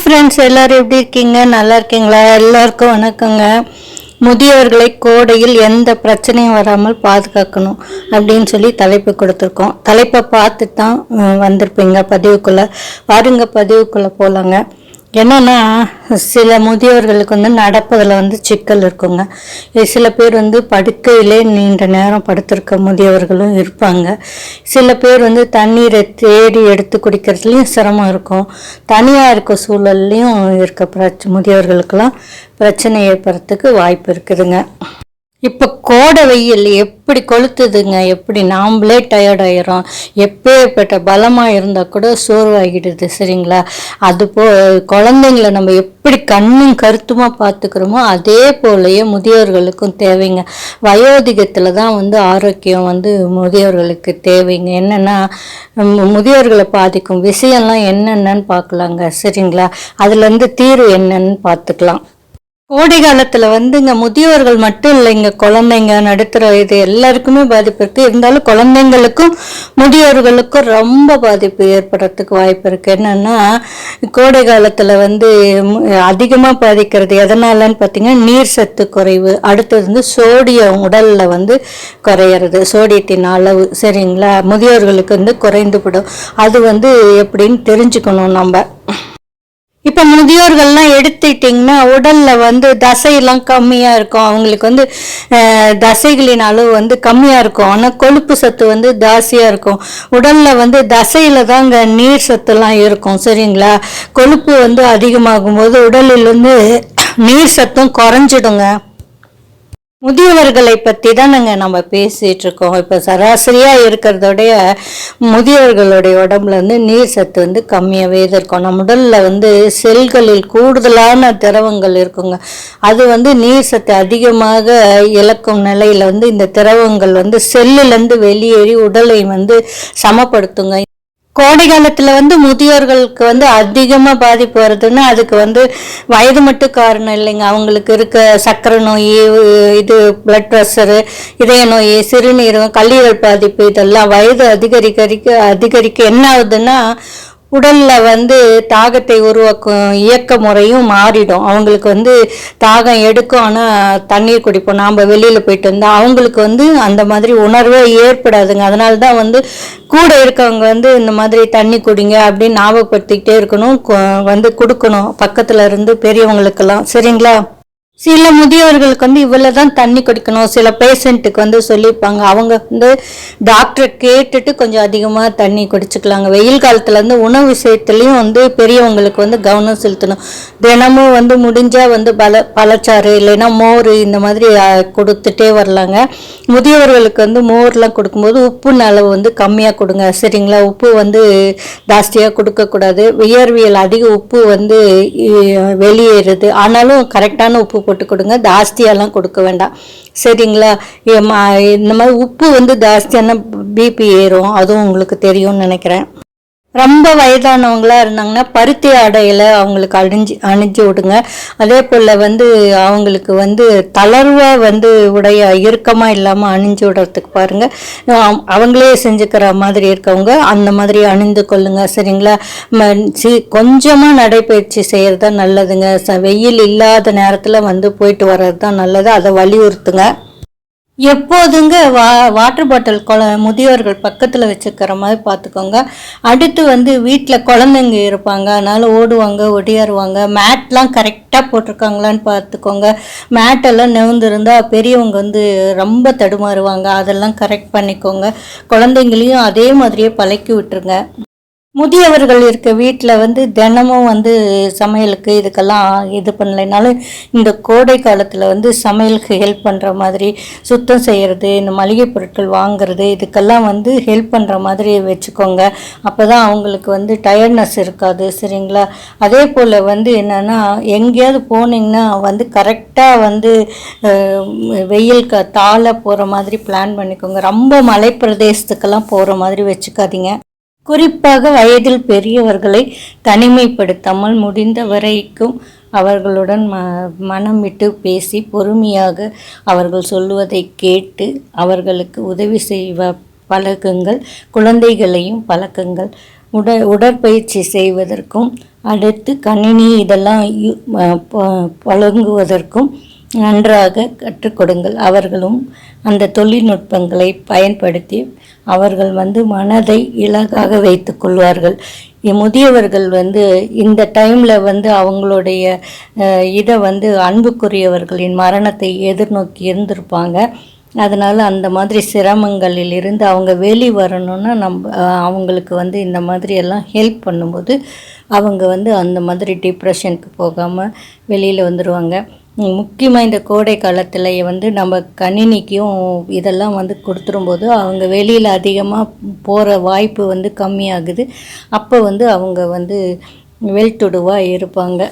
Friends எல்லோரும் எப்படி இருக்கீங்க? நல்லா இருக்கீங்களா? எல்லாருக்கும் வணக்கங்க. முதியோர்களை கோடையில் எந்த பிரச்சனையும் வராமல் பாதுகாக்கணும் அப்படின்னு சொல்லி தலைப்பு கொடுத்துருக்கோம். தலைப்பை பார்த்து தான் வந்திருப்பீங்க பதிவுக்குள்ளே. பாருங்க பதிவுக்குள்ளே போகலாங்க என்னன்னா சில முதியோர்களுக்கு வந்து நடப்பதில் வந்து சிக்கல் இருக்குங்க. சில பேர் வந்து படுக்கையிலே நீண்ட நேரம் படுத்திருக்க முதியவர்களும் இருப்பாங்க. சில பேர் வந்து தண்ணீரை தேடி எடுத்து குடிக்கிறதுலையும் சிரமம் இருக்கும். தனியாக இருக்க சூழல்லையும் இருக்க பிரச்ச முதியவர்களுக்கெல்லாம் பிரச்சனை ஏற்படுறதுக்கு வாய்ப்பு இருக்குதுங்க. இப்போ கோடை வெயில் எப்படி கொளுத்துதுங்க? எப்படி நாம்ளே டயர்ட் ஆயிரும் எப்பேற்பட்ட பலமாக இருந்தால் கூட சோர்வாகிடுது சரிங்களா? அது போ குழந்தைங்கள நம்ம எப்படி கண்ணும் கருத்துமாக பார்த்துக்கிறோமோ அதே போலயே முதியோர்களுக்கும் தேவைங்க. வயோதிகத்தில் தான் வந்து ஆரோக்கியம் வந்து முதியோர்களுக்கு தேவைங்க. என்னென்னா முதியோர்களை பாதிக்கும் விஷயம்லாம் என்னென்னு பார்க்கலாங்க சரிங்களா? அதுலேருந்து தீர்வு என்னன்னு பார்த்துக்கலாம். கோடை காலத்துல வந்துங்க முதியோர்கள் மட்டும் இல்லைங்க குழந்தைங்க நடுத்தர இது எல்லாருக்குமே பாதிப்பு இருக்குது இருந்தாலும் குழந்தைங்களுக்கும் முதியோர்களுக்கும் ரொம்ப பாதிப்பு ஏற்படுறதுக்கு வாய்ப்பு இருக்குது என்னென்னா கோடை காலத்தில் வந்து அதிகமாக பாதிக்கிறது எதனாலன்னு பார்த்தீங்கன்னா நீர் சத்து குறைவு. அடுத்தது வந்து சோடியம் உடலில் வந்து குறையிறது. சோடியத்தின் அளவு சரிங்களா? முதியோர்களுக்கு வந்து குறைந்து விடும் அது வந்து எப்படின்னு தெரிஞ்சுக்கணும் நம்ம. இப்போ முதியோர்கள்லாம் எடுத்துட்டிங்கன்னா உடல்ல வந்து தசையெல்லாம் கம்மியா இருக்கும். அவங்களுக்கு வந்து தசைகளின் அளவு வந்து கம்மியா இருக்கும். ஆனா கொழுப்பு சத்து வந்து ஜாஸ்தியா இருக்கும். உடல்ல வந்து தசையில தாங்க நீர் சத்துலாம் இருக்கும். சரிங்களா? கொழுப்பு வந்து அதிகமாகும் போது உடலில் வந்து நீர் சத்தும் குறைஞ்சிடுங்க. முதியவர்களை பற்றி தானங்க நம்ம பேசிட்டு இருக்கோம். இப்போ சராசரியாக இருக்கிறதோடைய முதியவர்களுடைய உடம்புல வந்து நீர் சத்து வந்து கம்மியாகவே தான் இருக்கும். நம்ம உடலில் வந்து செல்களில் கூடுதலான திரவங்கள் இருக்குங்க. அது வந்து நீர் சத்து அதிகமாக இழக்கும் நிலையில் வந்து இந்த திரவங்கள் வந்து செல்லுலேருந்து வெளியேறி உடலை வந்து சமப்படுத்துங்க. கோடை காலத்தில் வந்து முதியோர்களுக்கு வந்து அதிகமாக பாதிப்பு வருதுன்னா அதுக்கு வந்து வயது மட்டும் காரணம் இல்லைங்க. அவங்களுக்கு இருக்க சர்க்கரை நோய் இது பிளட் ப்ரெஷரு இதய நோய் சிறுநீரகம் கல்லீரல் பாதிப்பு இதெல்லாம் வயது அதிகரிக்க அதிகரிக்க என்ன ஆகுதுன்னா உடலில் வந்து தாகத்தை உருவாக்கும் இயக்க முறையும் மாறிடும். அவங்களுக்கு வந்து தாகம் எடுக்கும். ஆனால் தண்ணீர் குடிப்போம். நாம் வெளியில் போயிட்டு வந்தால் அவங்களுக்கு வந்து அந்த மாதிரி உணர்வே ஏற்படாதுங்க. அதனால தான் வந்து கூட இருக்கவங்க வந்து இந்த மாதிரி தண்ணி குடிங்க அப்படின்னு ஞாபகப்படுத்திக்கிட்டே இருக்கணும். வந்து கொடுக்கணும். பக்கத்தில் இருந்து பெரியவங்களுக்கெல்லாம். சரிங்களா? சில முதியவர்களுக்கு வந்து இவ்வளவு தான் தண்ணி குடிக்கணும். சில பேஷண்ட்டுக்கு வந்து சொல்லியிருப்பாங்க. அவங்க வந்து டாக்டரை கேட்டுட்டு கொஞ்சம் அதிகமாக தண்ணி குடிச்சுக்கலாங்க. வெயில் காலத்தில் வந்து உணவு விஷயத்துலையும் வந்து பெரியவங்களுக்கு வந்து கவனம் செலுத்தணும். தினமும் வந்து முடிஞ்சால் வந்து பல பழச்சாறு இல்லைன்னா மோர் இந்த மாதிரி கொடுத்துட்டே வரலாங்க. முதியவர்களுக்கு வந்து மோர்லாம் கொடுக்கும்போது உப்பு அளவு வந்து கம்மியாக கொடுங்க. சரிங்களா? உப்பு வந்து ஜாஸ்தியாக கொடுக்கக்கூடாது. வியர்வியல் அதிக உப்பு வந்து வெளியேறுது. ஆனாலும் கரெக்டான உப்பு போட்டு கொடுங்க ஜாஸ்தியாலாம் கொடுக்க வேண்டாம். சரிங்களா? இந்த மாதிரி உப்பு வந்து ஜாஸ்தியான பிபி ஏறும். அதுவும் உங்களுக்கு தெரியும்னு நினைக்கிறேன். ரொம்ப வயதானவங்களா இருந்தாங்கன்னா பருத்தி ஆடையில அவங்களுக்கு அணிஞ்சு அணிஞ்சு விடுங்க. அதே போல் வந்து அவங்களுக்கு வந்து தளர்வா வந்து உடைய இறுக்கமாக இல்லாமல் அணிஞ்சு விடுறதுக்கு பாருங்க. அவங்களே செஞ்சுக்கிற மாதிரி இருக்கவங்க அந்த மாதிரி அணிந்து கொள்ளுங்க சரிங்களா? ம- சி- கொஞ்சமா நடைபயிற்சி செய்யறது தான் நல்லதுங்க. ச- வெயில் இல்லாத நேரத்தில் வந்து போயிட்டு வர்றது தான் நல்லது. அதை வலியுறுத்துங்க. எப்போதுங்க வா வாட்டர் பாட்டில் கொ முதியோர்கள் பக்கத்தில் வச்சுக்கிற மாதிரி பார்த்துக்கோங்க அடுத்து வந்து வீட்டில் குழந்தைங்க இருப்பாங்க. அதனால் ஓடுவாங்க ஒடியாருவாங்க. மேட்லாம் கரெக்டாக போட்டிருக்காங்களான்னு பார்த்துக்கோங்க மேட்டெல்லாம் நெவுந்திருந்தா பெரியவங்க வந்து ரொம்ப தடுமாறுவாங்க. அதெல்லாம் கரெக்ட் பண்ணிக்கோங்க. குழந்தைங்களையும் அதே மாதிரியே பழக்கி விட்டுருங்க. முதியவர்கள் இருக்க வீட்டில் வந்து தினமும் வந்து சமையலுக்கு இதுக்கெல்லாம் இது பண்ணலைனாலும் இந்த கோடை காலத்தில் வந்து சமையலுக்கு ஹெல்ப் பண்ணுற மாதிரி சுத்தம் செய்கிறது இந்த மளிகை பொருட்கள் வாங்குறது இதுக்கெல்லாம் வந்து ஹெல்ப் பண்ணுற மாதிரி வச்சுக்கோங்க. அப்போ தான் அவங்களுக்கு வந்து டயர்ட்னஸ் இருக்காது சரிங்களா? அதே போல் வந்து என்னென்னா எங்கேயாவது போனீங்கன்னா வந்து கரெக்டாக வந்து வெயிலுக்கு வெயில் க தாழ போகிற மாதிரி பிளான் பண்ணிக்கோங்க. ரொம்ப மலை பிரதேசத்துக்கெல்லாம் போகிற மாதிரி வச்சுக்காதீங்க. குறிப்பாக வயதில் பெரியவர்களை தனிமைப்படுத்தாமல் முடிந்த வரைக்கும் அவர்களுடன் ம மனம் விட்டு பேசி பொறுமையாக அவர்கள் சொல்லுவதை கேட்டு அவர்களுக்கு உதவி செய்வ பழகுங்கள் குழந்தைகளையும் பழக்கங்கள் உட உடற்பயிற்சி செய்வதற்கும் அடுத்து கணினி இதெல்லாம் யு- ப- பழங்குவதற்கும் நன்றாக கற்றுக் கொடுங்கள் அவர்களும் அந்த தொழில்நுட்பங்களை பயன்படுத்தி அவர்கள் வந்து மனதை இலகாக வைத்து கொள்வார்கள். முதியவர்கள் வந்து இந்த டைமில் வந்து அவங்களுடைய இதை வந்து அன்புக்குரியவர்களின் மரணத்தை எதிர்நோக்கி இருந்திருப்பாங்க. அதனால் அந்த மாதிரி சிரமங்களில் இருந்து அவங்க வெளி வரணும்னா நம்ம அவங்களுக்கு வந்து இந்த மாதிரி எல்லாம் ஹெல்ப் பண்ணும்போது அவங்க வந்து அந்த மாதிரி டிப்ரெஷனுக்கு போகாமல் வெளியில் வந்துடுவாங்க முக்கியமாக இந்த கோடை காலத்தில் வந்து நம்ம கணினிக்கும் இதெல்லாம் வந்து கொடுத்துரும்போது அவங்க வெளியில் அதிகமாக போகிற வாய்ப்பு வந்து கம்மியாகுது. அப்போ வந்து அவங்க வந்து வெல்டுடுவாக இருப்பாங்க.